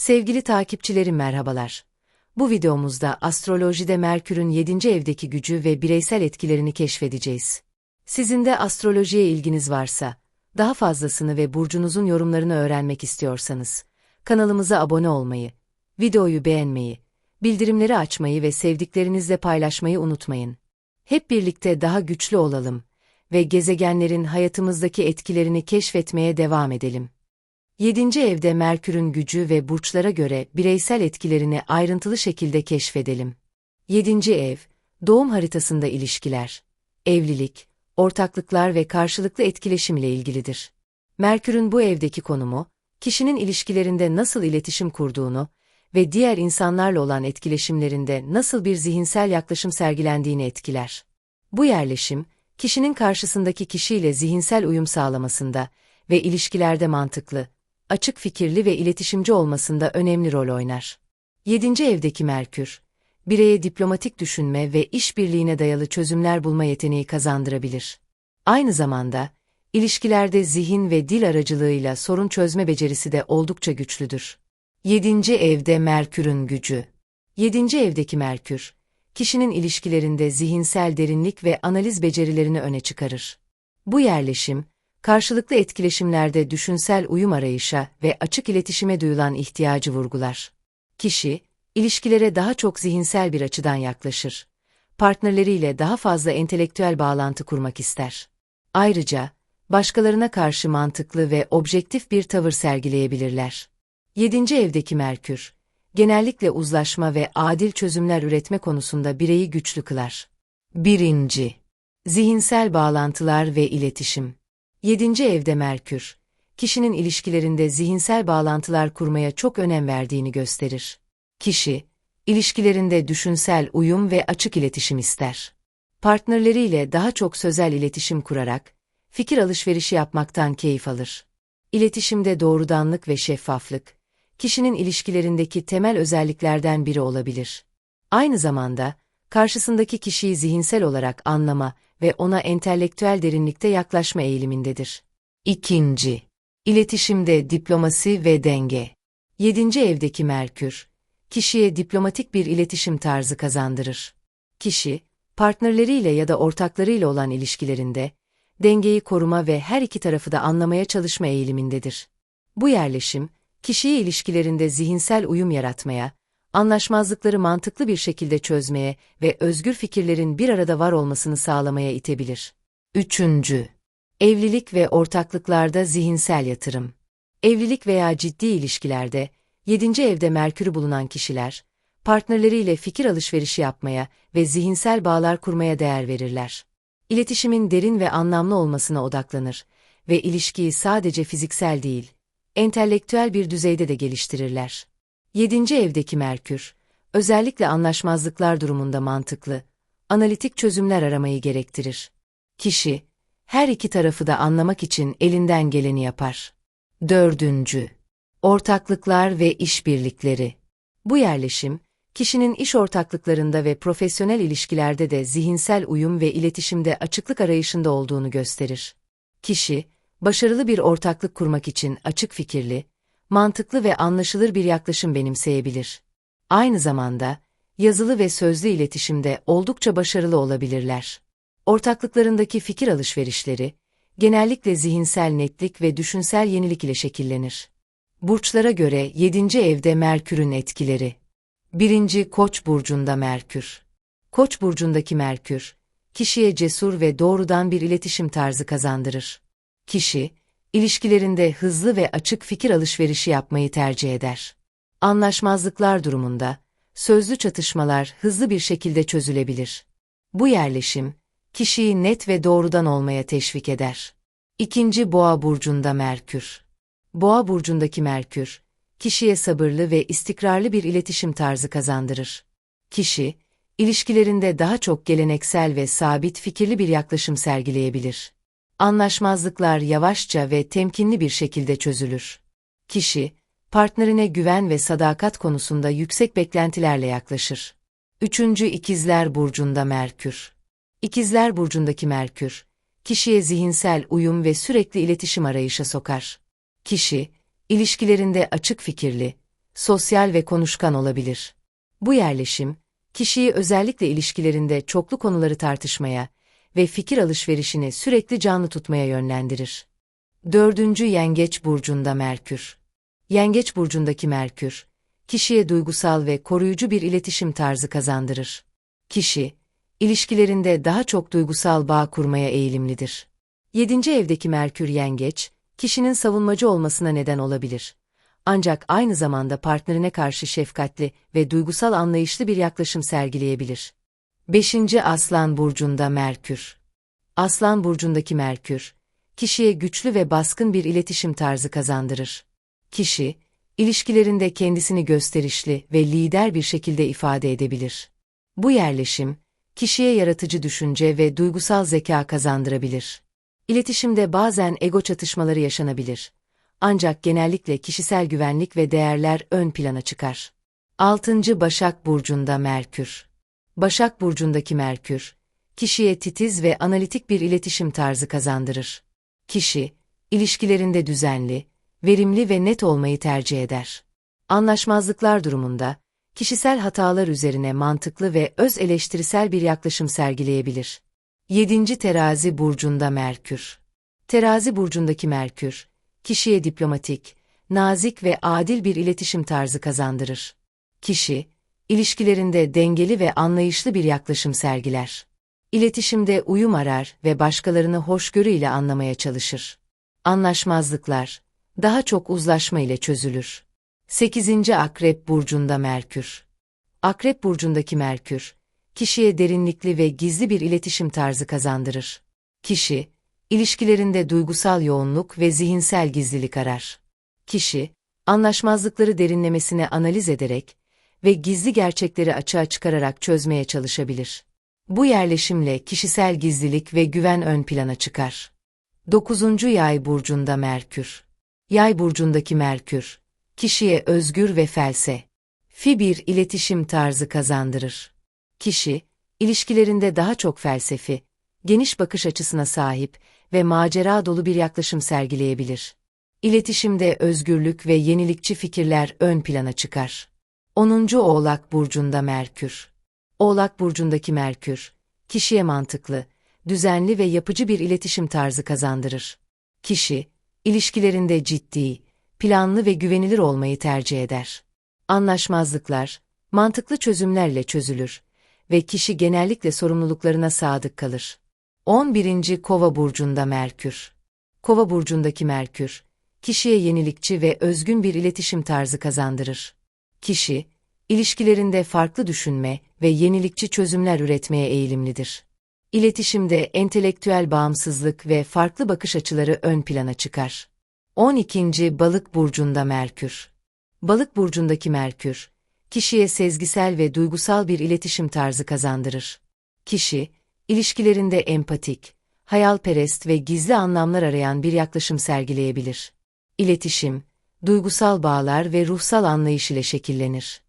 Sevgili takipçilerim merhabalar. Bu videomuzda astrolojide Merkür'ün 7. evdeki gücü ve bireysel etkilerini keşfedeceğiz. Sizin de astrolojiye ilginiz varsa, daha fazlasını ve burcunuzun yorumlarını öğrenmek istiyorsanız, kanalımıza abone olmayı, videoyu beğenmeyi, bildirimleri açmayı ve sevdiklerinizle paylaşmayı unutmayın. Hep birlikte daha güçlü olalım ve gezegenlerin hayatımızdaki etkilerini keşfetmeye devam edelim. 7. evde Merkür'ün gücü ve burçlara göre bireysel etkilerini ayrıntılı şekilde keşfedelim. 7. ev, doğum haritasında ilişkiler, evlilik, ortaklıklar ve karşılıklı etkileşim ile ilgilidir. Merkür'ün bu evdeki konumu, kişinin ilişkilerinde nasıl iletişim kurduğunu ve diğer insanlarla olan etkileşimlerinde nasıl bir zihinsel yaklaşım sergilendiğini etkiler. Bu yerleşim, kişinin karşısındaki kişiyle zihinsel uyum sağlamasında ve ilişkilerde mantıklı, açık fikirli ve iletişimci olmasında önemli rol oynar. 7. evdeki Merkür, bireye diplomatik düşünme ve işbirliğine dayalı çözümler bulma yeteneği kazandırabilir. Aynı zamanda, ilişkilerde zihin ve dil aracılığıyla sorun çözme becerisi de oldukça güçlüdür. 7. evde Merkür'ün gücü. 7. evdeki Merkür, kişinin ilişkilerinde zihinsel derinlik ve analiz becerilerini öne çıkarır. Bu yerleşim, karşılıklı etkileşimlerde düşünsel uyum arayışa ve açık iletişime duyulan ihtiyacı vurgular. Kişi, ilişkilere daha çok zihinsel bir açıdan yaklaşır. Partnerleriyle daha fazla entelektüel bağlantı kurmak ister. Ayrıca, başkalarına karşı mantıklı ve objektif bir tavır sergileyebilirler. 7. evdeki Merkür, genellikle uzlaşma ve adil çözümler üretme konusunda bireyi güçlü kılar. 1. Zihinsel bağlantılar ve iletişim 7. evde Merkür, kişinin ilişkilerinde zihinsel bağlantılar kurmaya çok önem verdiğini gösterir. Kişi, ilişkilerinde düşünsel uyum ve açık iletişim ister. Partnerleriyle daha çok sözel iletişim kurarak, fikir alışverişi yapmaktan keyif alır. İletişimde doğrudanlık ve şeffaflık, kişinin ilişkilerindeki temel özelliklerden biri olabilir. Aynı zamanda, karşısındaki kişiyi zihinsel olarak anlama ve ona entelektüel derinlikte yaklaşma eğilimindedir. İkinci, İletişimde diplomasi ve denge. Yedinci evdeki Merkür, kişiye diplomatik bir iletişim tarzı kazandırır. Kişi, partnerleriyle ya da ortaklarıyla olan ilişkilerinde, dengeyi koruma ve her iki tarafı da anlamaya çalışma eğilimindedir. Bu yerleşim, kişiyi ilişkilerinde zihinsel uyum yaratmaya, anlaşmazlıkları mantıklı bir şekilde çözmeye ve özgür fikirlerin bir arada var olmasını sağlamaya itebilir. Üçüncü, Evlilik ve ortaklıklarda zihinsel yatırım. Evlilik veya ciddi ilişkilerde, yedinci evde Merkür'ü bulunan kişiler, partnerleriyle fikir alışverişi yapmaya ve zihinsel bağlar kurmaya değer verirler. İletişimin derin ve anlamlı olmasına odaklanır ve ilişkiyi sadece fiziksel değil, entelektüel bir düzeyde de geliştirirler. 7. evdeki Merkür, özellikle anlaşmazlıklar durumunda mantıklı, analitik çözümler aramayı gerektirir. Kişi, her iki tarafı da anlamak için elinden geleni yapar. 4. Ortaklıklar ve işbirlikleri. Bu yerleşim, kişinin iş ortaklıklarında ve profesyonel ilişkilerde de zihinsel uyum ve iletişimde açıklık arayışında olduğunu gösterir. Kişi, başarılı bir ortaklık kurmak için açık fikirli, mantıklı ve anlaşılır bir yaklaşım benimseyebilir. Aynı zamanda, yazılı ve sözlü iletişimde oldukça başarılı olabilirler. Ortaklıklarındaki fikir alışverişleri, genellikle zihinsel netlik ve düşünsel yenilik ile şekillenir. Burçlara göre 7. evde Merkür'ün etkileri. 1. Koç burcunda Merkür. Koç burcundaki Merkür, kişiye cesur ve doğrudan bir iletişim tarzı kazandırır. Kişi, ilişkilerinde hızlı ve açık fikir alışverişi yapmayı tercih eder. Anlaşmazlıklar durumunda, sözlü çatışmalar hızlı bir şekilde çözülebilir. Bu yerleşim, kişiyi net ve doğrudan olmaya teşvik eder. İkinci Boğa burcunda Merkür. Boğa burcundaki Merkür, kişiye sabırlı ve istikrarlı bir iletişim tarzı kazandırır. Kişi, ilişkilerinde daha çok geleneksel ve sabit fikirli bir yaklaşım sergileyebilir. Anlaşmazlıklar yavaşça ve temkinli bir şekilde çözülür. Kişi, partnerine güven ve sadakat konusunda yüksek beklentilerle yaklaşır. Üçüncü İkizler Burcu'nda Merkür. İkizler Burcu'ndaki Merkür, kişiye zihinsel uyum ve sürekli iletişim arayışa sokar. Kişi, ilişkilerinde açık fikirli, sosyal ve konuşkan olabilir. Bu yerleşim, kişiyi özellikle ilişkilerinde çoklu konuları tartışmaya ve fikir alışverişini sürekli canlı tutmaya yönlendirir. Dördüncü Yengeç Burcu'nda Merkür Yengeç Burcu'ndaki Merkür, kişiye duygusal ve koruyucu bir iletişim tarzı kazandırır. Kişi, ilişkilerinde daha çok duygusal bağ kurmaya eğilimlidir. Yedinci evdeki Merkür Yengeç, kişinin savunmacı olmasına neden olabilir. Ancak aynı zamanda partnerine karşı şefkatli ve duygusal anlayışlı bir yaklaşım sergileyebilir. 5. Aslan Burcu'nda Merkür Aslan Burcu'ndaki Merkür, kişiye güçlü ve baskın bir iletişim tarzı kazandırır. Kişi, ilişkilerinde kendisini gösterişli ve lider bir şekilde ifade edebilir. Bu yerleşim, kişiye yaratıcı düşünce ve duygusal zeka kazandırabilir. İletişimde bazen ego çatışmaları yaşanabilir. Ancak genellikle kişisel güvenlik ve değerler ön plana çıkar. 6. Başak Burcu'nda Merkür Başak Burcu'ndaki Merkür, kişiye titiz ve analitik bir iletişim tarzı kazandırır. Kişi, ilişkilerinde düzenli, verimli ve net olmayı tercih eder. Anlaşmazlıklar durumunda, kişisel hatalar üzerine mantıklı ve öz eleştirisel bir yaklaşım sergileyebilir. 7. Terazi Burcu'nda Merkür Terazi Burcu'ndaki Merkür, kişiye diplomatik, nazik ve adil bir iletişim tarzı kazandırır. Kişi, ilişkilerinde dengeli ve anlayışlı bir yaklaşım sergiler. İletişimde uyum arar ve başkalarını hoşgörü ile anlamaya çalışır. Anlaşmazlıklar, daha çok uzlaşma ile çözülür. 8. Akrep Burcu'nda Merkür Akrep Burcu'ndaki Merkür, kişiye derinlikli ve gizli bir iletişim tarzı kazandırır. Kişi, ilişkilerinde duygusal yoğunluk ve zihinsel gizlilik arar. Kişi, anlaşmazlıkları derinlemesine analiz ederek ve gizli gerçekleri açığa çıkararak çözmeye çalışabilir. Bu yerleşimle kişisel gizlilik ve güven ön plana çıkar. 9. Yay burcunda Merkür. Yay burcundaki Merkür, kişiye özgür ve felse, fi bir iletişim tarzı kazandırır. Kişi, ilişkilerinde daha çok felsefi, geniş bakış açısına sahip ve macera dolu bir yaklaşım sergileyebilir. İletişimde özgürlük ve yenilikçi fikirler ön plana çıkar. 10. Oğlak Burcu'nda Merkür Oğlak Burcu'ndaki Merkür, kişiye mantıklı, düzenli ve yapıcı bir iletişim tarzı kazandırır. Kişi, ilişkilerinde ciddi, planlı ve güvenilir olmayı tercih eder. Anlaşmazlıklar, mantıklı çözümlerle çözülür ve kişi genellikle sorumluluklarına sadık kalır. 11. Kova burcunda Merkür. Kova burcundaki Merkür, kişiye yenilikçi ve özgün bir iletişim tarzı kazandırır. Kişi, ilişkilerinde farklı düşünme ve yenilikçi çözümler üretmeye eğilimlidir. İletişimde entelektüel bağımsızlık ve farklı bakış açıları ön plana çıkar. 12. Balık burcunda Merkür. Balık burcundaki Merkür, kişiye sezgisel ve duygusal bir iletişim tarzı kazandırır. Kişi, ilişkilerinde empatik, hayalperest ve gizli anlamlar arayan bir yaklaşım sergileyebilir. İletişim, duygusal bağlar ve ruhsal anlayış ile şekillenir.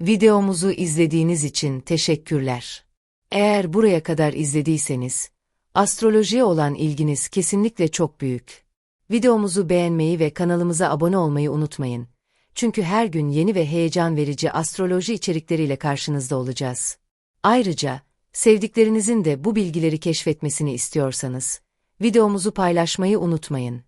Videomuzu izlediğiniz için teşekkürler. Eğer buraya kadar izlediyseniz, astrolojiye olan ilginiz kesinlikle çok büyük. Videomuzu beğenmeyi ve kanalımıza abone olmayı unutmayın. Çünkü her gün yeni ve heyecan verici astroloji içerikleriyle karşınızda olacağız. Ayrıca, sevdiklerinizin de bu bilgileri keşfetmesini istiyorsanız, videomuzu paylaşmayı unutmayın.